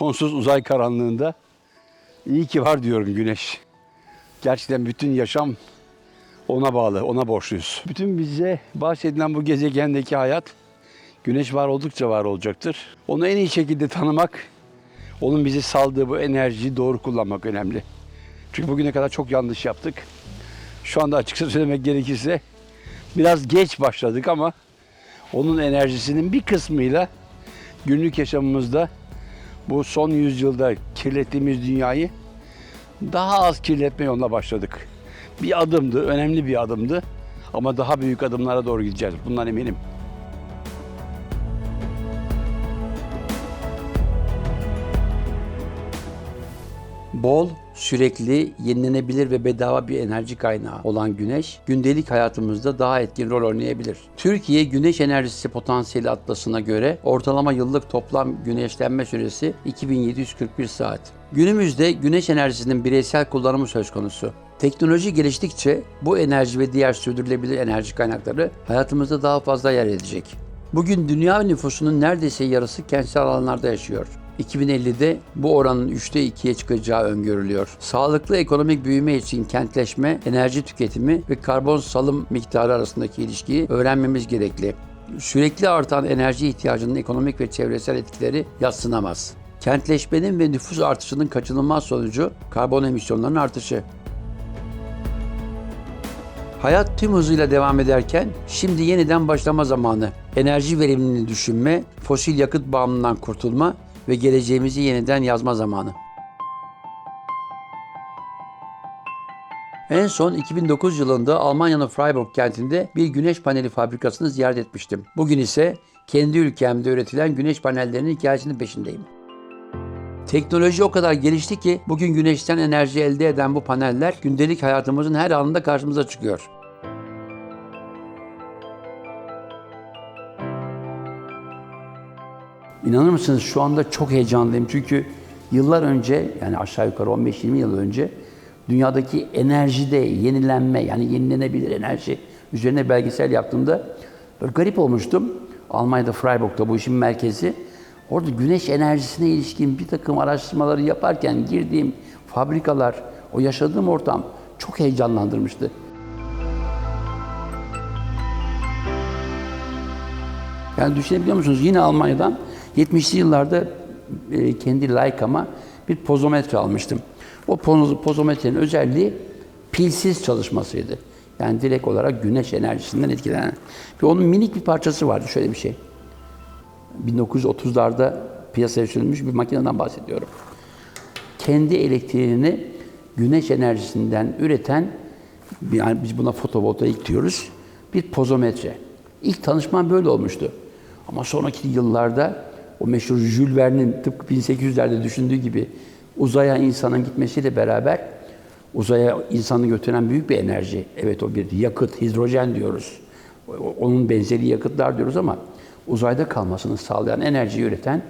sonsuz uzay karanlığında iyi ki var diyorum güneş. Gerçekten bütün yaşam ona bağlı, ona borçluyuz. Bütün bize bahsedilen bu gezegendeki hayat güneş var oldukça var olacaktır. Onu en iyi şekilde tanımak, onun bize saldığı bu enerjiyi doğru kullanmak önemli. Çünkü bugüne kadar çok yanlış yaptık. Şu anda açıkça söylemek gerekirse biraz geç başladık ama onun enerjisinin bir kısmıyla günlük yaşamımızda bu son yüzyılda kirlettiğimiz dünyayı daha az kirletme yoluna başladık. Bir adımdı, önemli bir adımdı ama daha büyük adımlara doğru gideceğiz. Bundan eminim. Bol, sürekli, yenilenebilir ve bedava bir enerji kaynağı olan güneş, gündelik hayatımızda daha etkin rol oynayabilir. Türkiye Güneş Enerjisi Potansiyeli Atlası'na göre ortalama yıllık toplam güneşlenme süresi 2741 saat. Günümüzde güneş enerjisinin bireysel kullanımı söz konusu. Teknoloji geliştikçe bu enerji ve diğer sürdürülebilir enerji kaynakları hayatımızda daha fazla yer edecek. Bugün dünya nüfusunun neredeyse yarısı kentsel alanlarda yaşıyor. 2050'de bu oranın 3'te 2'ye çıkacağı öngörülüyor. Sağlıklı ekonomik büyüme için kentleşme, enerji tüketimi ve karbon salım miktarı arasındaki ilişkiyi öğrenmemiz gerekli. Sürekli artan enerji ihtiyacının ekonomik ve çevresel etkileri yadsınamaz. Kentleşmenin ve nüfus artışının kaçınılmaz sonucu karbon emisyonlarının artışı. Hayat tüm hızıyla devam ederken şimdi yeniden başlama zamanı. Enerji verimliliğini düşünme, fosil yakıt bağımlılığından kurtulma ve geleceğimizi yeniden yazma zamanı. En son 2009 yılında Almanya'nın Freiburg kentinde bir güneş paneli fabrikasını ziyaret etmiştim. Bugün ise kendi ülkemde üretilen güneş panellerinin hikayesinin peşindeyim. Teknoloji o kadar gelişti ki bugün güneşten enerji elde eden bu paneller gündelik hayatımızın her anında karşımıza çıkıyor. İnanır mısınız şu anda çok heyecanlıyım çünkü yıllar önce yani aşağı yukarı 15-20 yıl önce dünyadaki enerjide yenilenme yani yenilenebilir enerji üzerine belgesel yaptığımda böyle garip olmuştum. Almanya'da Freiburg'da bu işin merkezi. Orada güneş enerjisine ilişkin bir takım araştırmaları yaparken girdiğim fabrikalar, o yaşadığım ortam çok heyecanlandırmıştı. Yani düşünebiliyor musunuz? Yine Almanya'dan 70'li yıllarda e, kendi Leica'ma bir pozometre almıştım. O poz- pozometrenin özelliği pilsiz çalışmasıydı. Yani direkt olarak güneş enerjisinden etkilenen. Ve onun minik bir parçası vardı şöyle bir şey. 1930'larda piyasaya sürülmüş bir makineden bahsediyorum. Kendi elektriğini güneş enerjisinden üreten, yani biz buna fotovoltaik diyoruz, bir pozometre. İlk tanışmam böyle olmuştu. Ama sonraki yıllarda o meşhur Jules Verne'in tıpkı 1800'lerde düşündüğü gibi uzaya insanın gitmesiyle beraber uzaya insanı götüren büyük bir enerji. Evet o bir yakıt, hidrojen diyoruz. Onun benzeri yakıtlar diyoruz ama uzayda kalmasını sağlayan enerjiyi üreten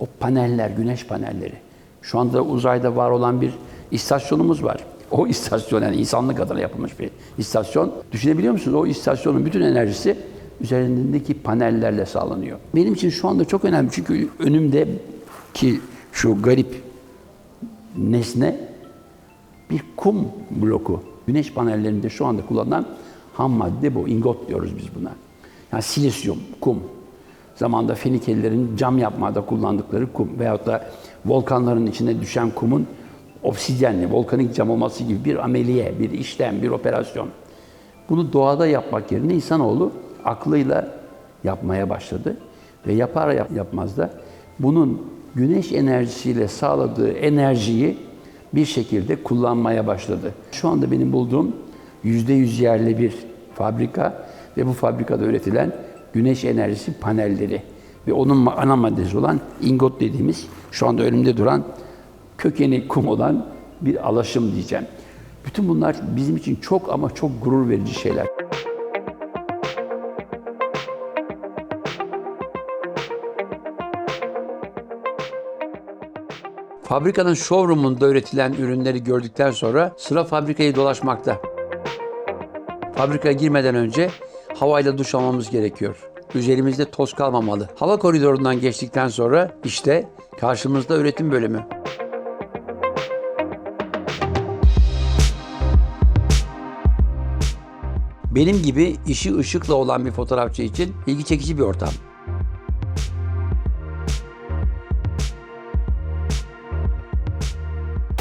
o paneller, güneş panelleri. Şu anda uzayda var olan bir istasyonumuz var. O istasyon yani insanlık adına yapılmış bir istasyon. Düşünebiliyor musunuz? O istasyonun bütün enerjisi üzerindeki panellerle sağlanıyor. Benim için şu anda çok önemli çünkü önümdeki şu garip nesne bir kum bloku. Güneş panellerinde şu anda kullanılan ham madde bu. Ingot diyoruz biz buna. Yani silisyum, kum. Zamanında Fenikelilerin cam yapmada kullandıkları kum veyahut da volkanların içine düşen kumun obsidyenli, volkanik cam olması gibi bir ameliye, bir işlem, bir operasyon. Bunu doğada yapmak yerine insanoğlu aklıyla yapmaya başladı. Ve yapar yap- yapmaz da bunun güneş enerjisiyle sağladığı enerjiyi bir şekilde kullanmaya başladı. Şu anda benim bulduğum yüzde yüz yerli bir fabrika ve bu fabrikada üretilen güneş enerjisi panelleri ve onun ana maddesi olan ingot dediğimiz şu anda önümde duran kökeni kum olan bir alaşım diyeceğim. Bütün bunlar bizim için çok ama çok gurur verici şeyler. Fabrikanın showroom'unda üretilen ürünleri gördükten sonra sıra fabrikayı dolaşmakta. Fabrikaya girmeden önce havayla duş almamız gerekiyor. Üzerimizde toz kalmamalı. Hava koridorundan geçtikten sonra işte karşımızda üretim bölümü. Benim gibi işi ışıkla olan bir fotoğrafçı için ilgi çekici bir ortam.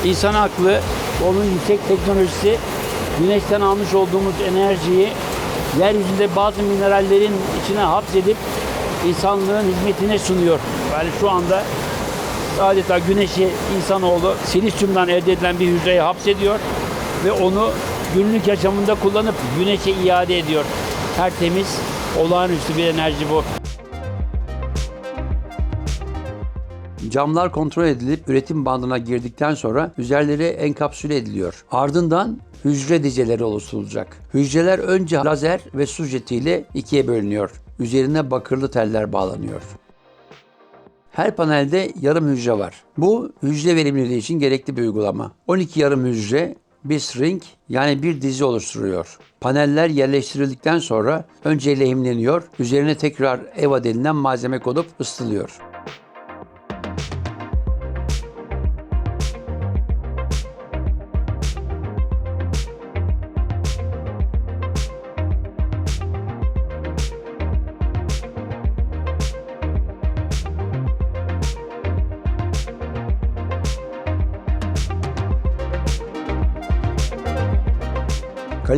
İnsan aklı, onun yüksek teknolojisi, güneşten almış olduğumuz enerjiyi yeryüzünde bazı minerallerin içine hapsedip insanlığın hizmetine sunuyor. Yani şu anda adeta güneşi insanoğlu silisyumdan elde edilen bir hücreye hapsediyor ve onu günlük yaşamında kullanıp güneşe iade ediyor. Tertemiz, olağanüstü bir enerji bu. Camlar kontrol edilip üretim bandına girdikten sonra üzerleri enkapsüle ediliyor. Ardından hücre dizeleri oluşturulacak. Hücreler önce lazer ve su jetiyle ikiye bölünüyor. Üzerine bakırlı teller bağlanıyor. Her panelde yarım hücre var. Bu hücre verimliliği için gerekli bir uygulama. 12 yarım hücre bir string yani bir dizi oluşturuyor. Paneller yerleştirildikten sonra önce lehimleniyor, üzerine tekrar EVA denilen malzeme konup ısıtılıyor.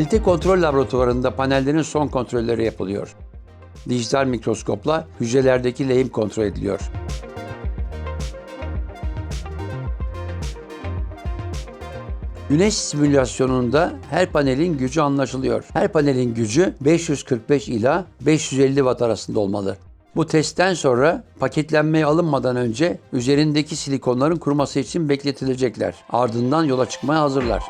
Kalite kontrol laboratuvarında panellerin son kontrolleri yapılıyor. Dijital mikroskopla hücrelerdeki lehim kontrol ediliyor. Güneş simülasyonunda her panelin gücü anlaşılıyor. Her panelin gücü 545 ila 550 watt arasında olmalı. Bu testten sonra paketlenmeye alınmadan önce üzerindeki silikonların kuruması için bekletilecekler. Ardından yola çıkmaya hazırlar.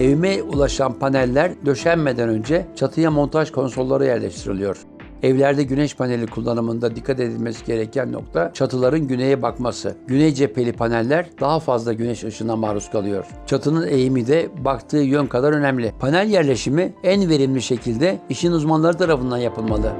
Evime ulaşan paneller döşenmeden önce çatıya montaj konsolları yerleştiriliyor. Evlerde güneş paneli kullanımında dikkat edilmesi gereken nokta çatıların güneye bakması. Güney cepheli paneller daha fazla güneş ışığına maruz kalıyor. Çatının eğimi de baktığı yön kadar önemli. Panel yerleşimi en verimli şekilde işin uzmanları tarafından yapılmalı.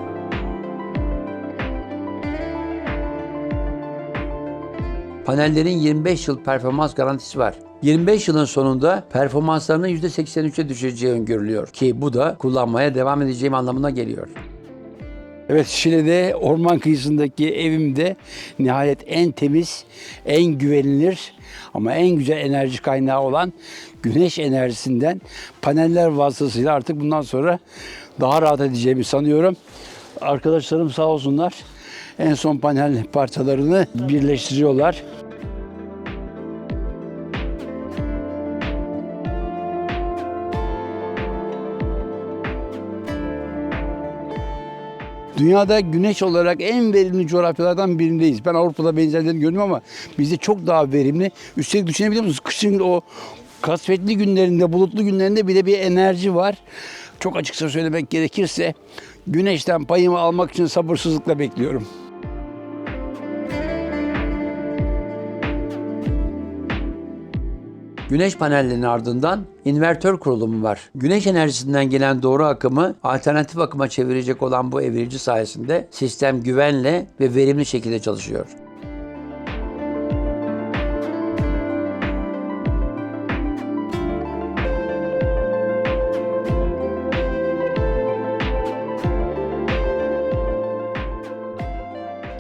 Panellerin 25 yıl performans garantisi var. 25 yılın sonunda performanslarının %83'e düşeceği öngörülüyor ki bu da kullanmaya devam edeceğim anlamına geliyor. Evet Şile'de orman kıyısındaki evimde nihayet en temiz, en güvenilir ama en güzel enerji kaynağı olan güneş enerjisinden paneller vasıtasıyla artık bundan sonra daha rahat edeceğimi sanıyorum. Arkadaşlarım sağ olsunlar en son panel parçalarını birleştiriyorlar. Dünyada güneş olarak en verimli coğrafyalardan birindeyiz. Ben Avrupa'da benzerlerini gördüm ama bizde çok daha verimli. Üstelik düşünebiliyor musunuz? Kışın o kasvetli günlerinde, bulutlu günlerinde bile bir enerji var. Çok açıkça söylemek gerekirse güneşten payımı almak için sabırsızlıkla bekliyorum. Güneş panellerinin ardından invertör kurulumu var. Güneş enerjisinden gelen doğru akımı alternatif akıma çevirecek olan bu evirici sayesinde sistem güvenle ve verimli şekilde çalışıyor.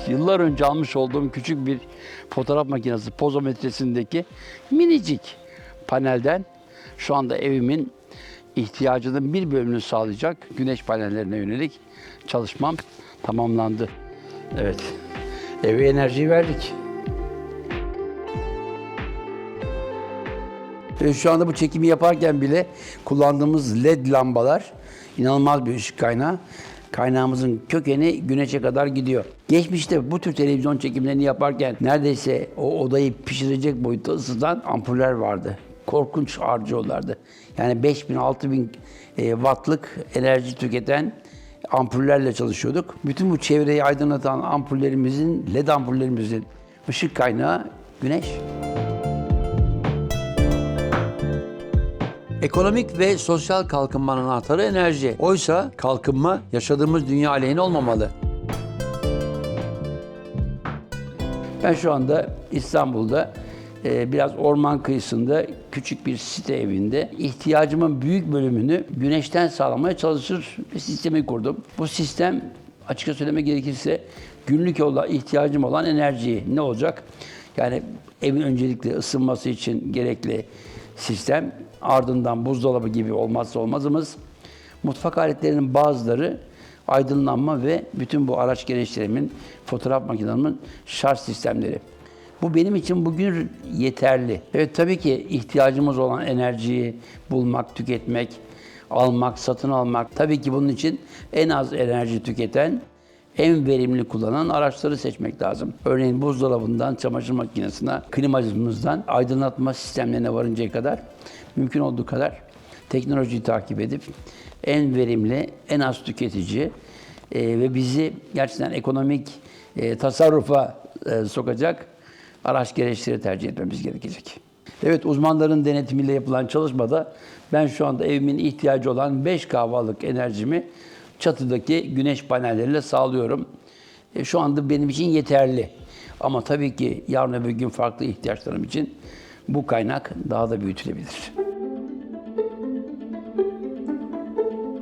Yıllar önce almış olduğum küçük bir fotoğraf makinesi pozometresindeki minicik panelden şu anda evimin ihtiyacının bir bölümünü sağlayacak güneş panellerine yönelik çalışmam tamamlandı. Evet, eve enerjiyi verdik. Ve şu anda bu çekimi yaparken bile kullandığımız led lambalar inanılmaz bir ışık kaynağı. Kaynağımızın kökeni güneşe kadar gidiyor. Geçmişte bu tür televizyon çekimlerini yaparken neredeyse o odayı pişirecek boyutta ısıtan ampuller vardı. Korkunç harcıyorlardı. Yani 5000 6000 e, wattlık enerji tüketen ampullerle çalışıyorduk. Bütün bu çevreyi aydınlatan ampullerimizin, led ampullerimizin ışık kaynağı güneş. Ekonomik ve sosyal kalkınmanın anahtarı enerji. Oysa kalkınma yaşadığımız dünya aleyhine olmamalı. Ben şu anda İstanbul'da biraz orman kıyısında küçük bir site evinde ihtiyacımın büyük bölümünü güneşten sağlamaya çalışır bir sistemi kurdum. Bu sistem açıkça söylemek gerekirse günlük yolla ihtiyacım olan enerjiyi ne olacak? Yani evin öncelikle ısınması için gerekli sistem ardından buzdolabı gibi olmazsa olmazımız. Mutfak aletlerinin bazıları aydınlanma ve bütün bu araç gereçlerimin, fotoğraf makinelerimin şarj sistemleri. Bu benim için bugün yeterli. Evet tabii ki ihtiyacımız olan enerjiyi bulmak, tüketmek, almak, satın almak. Tabii ki bunun için en az enerji tüketen, en verimli kullanan araçları seçmek lazım. Örneğin buzdolabından, çamaşır makinesine, klimacımızdan aydınlatma sistemlerine varıncaya kadar mümkün olduğu kadar teknolojiyi takip edip en verimli, en az tüketici e, ve bizi gerçekten ekonomik e, tasarrufa e, sokacak araç gereçleri tercih etmemiz gerekecek. Evet uzmanların denetimiyle yapılan çalışmada ben şu anda evimin ihtiyacı olan 5 kahvalık enerjimi çatıdaki güneş panelleriyle sağlıyorum. E, şu anda benim için yeterli. Ama tabii ki yarın öbür gün farklı ihtiyaçlarım için bu kaynak daha da büyütülebilir.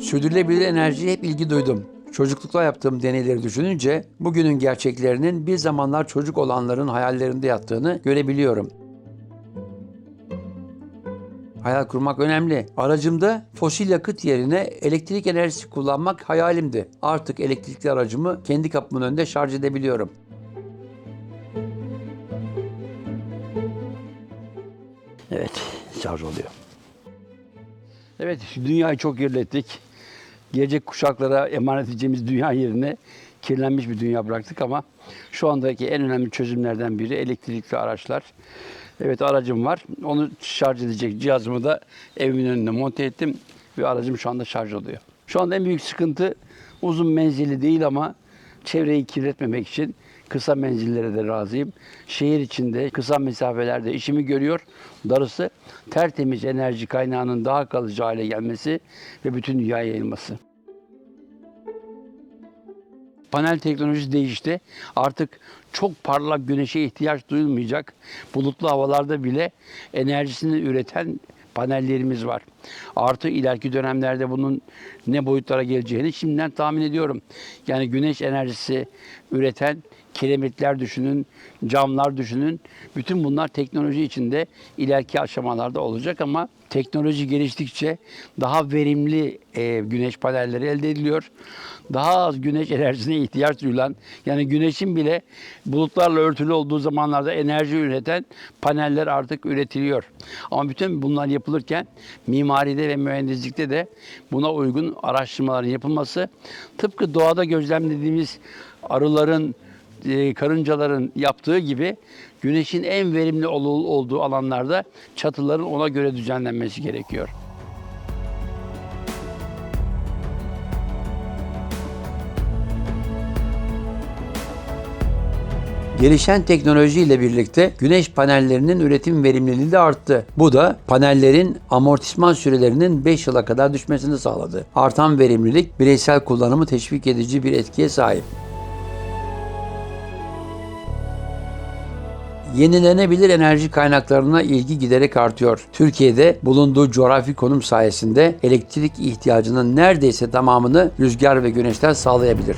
Sürdürülebilir enerjiye hep ilgi duydum. Çocuklukta yaptığım deneyleri düşününce bugünün gerçeklerinin bir zamanlar çocuk olanların hayallerinde yattığını görebiliyorum. Hayal kurmak önemli. Aracımda fosil yakıt yerine elektrik enerjisi kullanmak hayalimdi. Artık elektrikli aracımı kendi kapımın önünde şarj edebiliyorum. Evet, şarj oluyor. Evet, dünyayı çok kirlettik. Gelecek kuşaklara emanet edeceğimiz dünya yerine kirlenmiş bir dünya bıraktık ama şu andaki en önemli çözümlerden biri elektrikli araçlar. Evet aracım var. Onu şarj edecek cihazımı da evimin önüne monte ettim ve aracım şu anda şarj oluyor. Şu anda en büyük sıkıntı uzun menzili değil ama çevreyi kirletmemek için kısa menzillere de razıyım. Şehir içinde kısa mesafelerde işimi görüyor. Darısı tertemiz enerji kaynağının daha kalıcı hale gelmesi ve bütün dünyaya yayılması. Panel teknolojisi değişti. Artık çok parlak güneşe ihtiyaç duyulmayacak. Bulutlu havalarda bile enerjisini üreten panellerimiz var. Artı ileriki dönemlerde bunun ne boyutlara geleceğini şimdiden tahmin ediyorum. Yani güneş enerjisi üreten kiremitler düşünün, camlar düşünün. Bütün bunlar teknoloji içinde ileriki aşamalarda olacak ama teknoloji geliştikçe daha verimli e, güneş panelleri elde ediliyor. Daha az güneş enerjisine ihtiyaç duyulan, yani güneşin bile bulutlarla örtülü olduğu zamanlarda enerji üreten paneller artık üretiliyor. Ama bütün bunlar yapılırken mimaride ve mühendislikte de buna uygun araştırmaların yapılması, tıpkı doğada gözlemlediğimiz arıların, e, karıncaların yaptığı gibi güneşin en verimli ol- olduğu alanlarda çatıların ona göre düzenlenmesi gerekiyor. Gelişen teknoloji ile birlikte güneş panellerinin üretim verimliliği de arttı. Bu da panellerin amortisman sürelerinin 5 yıla kadar düşmesini sağladı. Artan verimlilik bireysel kullanımı teşvik edici bir etkiye sahip. Yenilenebilir enerji kaynaklarına ilgi giderek artıyor. Türkiye'de bulunduğu coğrafi konum sayesinde elektrik ihtiyacının neredeyse tamamını rüzgar ve güneşten sağlayabilir.